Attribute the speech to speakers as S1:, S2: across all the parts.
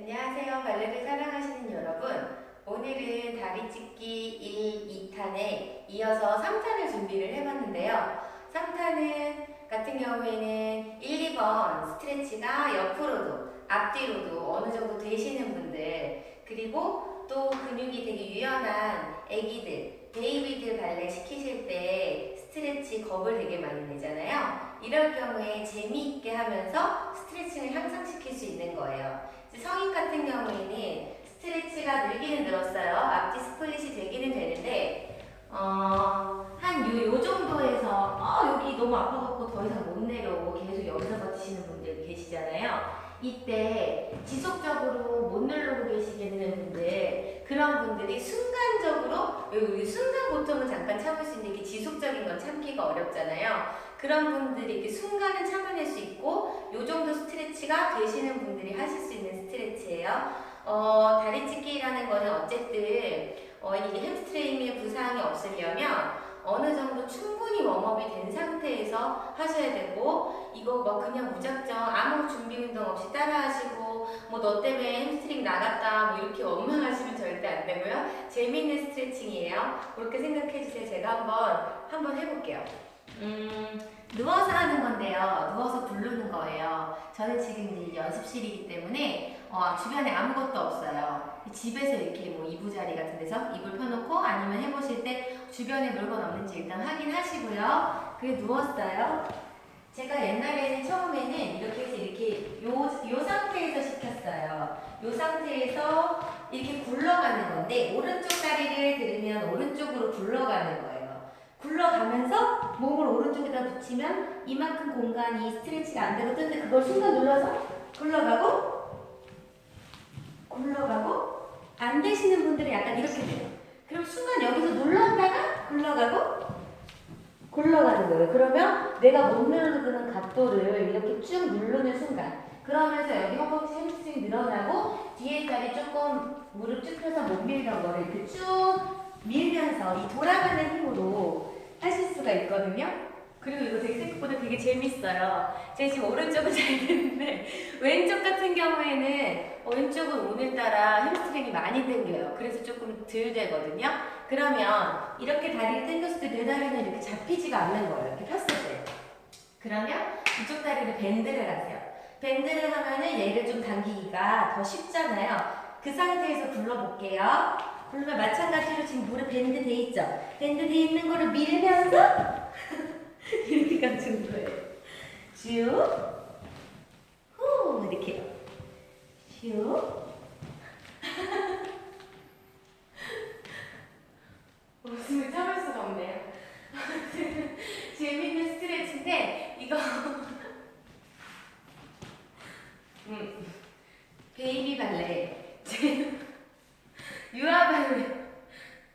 S1: 안녕하세요. 발레를 사랑하시는 여러분. 오늘은 다리 찢기 1, 2탄에 이어서 3탄을 준비를 해봤는데요. 3탄은 같은 경우에는 1, 2번 스트레치가 옆으로도 앞뒤로도 어느 정도 되시는 분들 그리고 또 근육이 되게 유연한 애기들 베이비들 발레 시키실 때 스트레치 겁을 되게 많이 내잖아요. 이럴 경우에 재미있게 하면서 스트레칭을 향상시킬 수 있는 거예요. 성인 같은 경우에는 스트레치가 늘기는 늘었어요. 앞뒤 스플릿이 되기는 되는데 어, 한 요, 요 정도에서 어, 여기 너무 아파갖고 더 이상 못 내려오고 계속 여기서 버티시는 분들 계시잖아요. 이때 지속적으로 못 누르고 계시게 되는 분들 그런 분들이 순간적으로 여기 순간 고통은 잠깐 참을 수 있는데 이게 지속적인 건 참기가 어렵잖아요. 그런 분들이 이렇게 순간은 참아낼 수 있고 요 스트레치가 되시는 분들이 하실 수 있는 스트레치예요. 어, 다리 찢기라는 거는 어쨌든 어, 이게 햄스트링의 부상이 없으려면 어느 정도 충분히 웜업이 된 상태에서 하셔야 되고 이거 뭐 그냥 무작정 아무 준비 운동 없이 따라 하시고 뭐 너 때문에 햄스트링 나갔다 뭐 이렇게 원망하시면 절대 안 되고요. 재미있는 스트레칭이에요. 그렇게 생각해 주세요. 제가 한번 한번 해볼게요. 음, 누워서 하는 건데요. 누워서 부르는 거예요. 저는 지금 연습실이기 때문에 어, 주변에 아무것도 없어요. 집에서 이렇게 뭐 이부자리 같은 데서 이불 펴놓고 아니면 해보실 때 주변에 물건 없는지 일단 확인하시고요. 그래 누웠어요. 제가 옛날에는 처음에는 이렇게 해서 이렇게 요, 요 상태에서 시켰어요. 요 상태에서 이렇게 굴러가는 건데 오른쪽 다리를 들으면 오른쪽으로 굴러가는 거예요. 굴러가면서 몸을 오른쪽에다 붙이면 이만큼 공간이 스트레치가 안 되고 뜨는데 그걸 순간 눌러서 굴러가고 굴러가고 안 되시는 분들은 약간 이렇게 돼요. 그럼 순간 여기서 눌렀다가 굴러가고 굴러가는 거예요. 그러면 내가 못 누르는 각도를 이렇게 쭉 누르는 순간 그러면서 여기 허벅지 햄스트링 늘어나고 뒤에 다리 조금 무릎 쭉 펴서 못 밀던 거를 이렇게 쭉 밀면서 이 돌아가는 힘으로 하실 수가 있거든요. 그리고 이거 되게 생각보다 되게 재밌어요. 제가 지금 오른쪽은 잘 되는데 왼쪽 같은 경우에는 어, 왼쪽은 오늘따라 햄스트링이 많이 당겨요. 그래서 조금 덜 되거든요. 그러면 이렇게 다리를 당겼을 때 내 다리는 이렇게 잡히지가 않는 거예요. 이렇게 폈을 때. 그러면 이쪽 다리를 밴드를 하세요. 밴드를 하면은 얘를 좀 당기기가 더 쉽잖아요. 그 상태에서 굴러볼게요. 굴러면 마찬가지로 지금 무릎 밴드 돼 있죠? 밴드 돼 있는 거를 밀면서 이렇게 감추는 거예요. 쭉, 후, 이렇게요. 쭉. 웃음을 참을 수가 없네요. 아무튼 재밌는 스트레치인데 이거 음, 베이비 발레 제- 유아 발레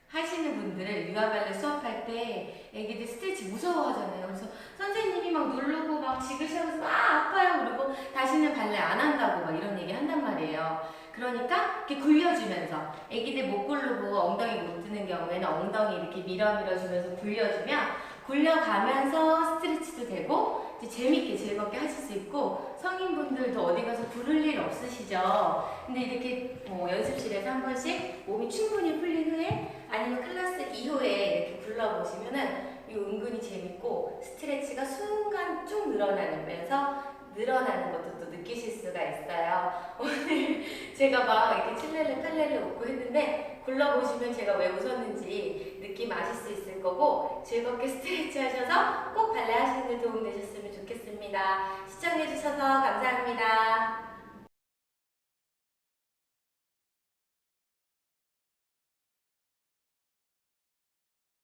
S1: 하시는 분들은 유아 발레 수업할 때 애기들 스트레치 무서워하잖아요. 그래서 선생님이 막 누르고 막 지그시하면서 막 아파요. 그리고 다시는 발레 안 한다고 막 이런 얘기 한단 말이에요. 그러니까 이렇게 굴려주면서 애기들 못 굴르고 엉덩이 못 드는 경우에는 엉덩이 이렇게 밀어 밀어주면서 굴려주면 굴려가면서 스트레치도 되고 이제 재밌게 즐겁게 하실 수 있고 성인분들도 어디 가서 부를 일 없으시죠? 근데 이렇게 뭐 연습실에서 한 번씩 몸이 충분히 풀린 후에 아니면 클래스 이후에 이렇게 굴러보시면은 재밌고 스트레치가 순간 쭉 늘어나면서 늘어나는 것도 또 느끼실 수가 있어요. 오늘 제가 막 이렇게 칠레를 팔레를 웃고 했는데 굴러보시면 제가 왜 웃었는지 느낌 아실 수 있을 거고 즐겁게 스트레치 하셔서 꼭 발레 하시는 데 도움 되셨으면 좋겠습니다. 시청해주셔서 감사합니다.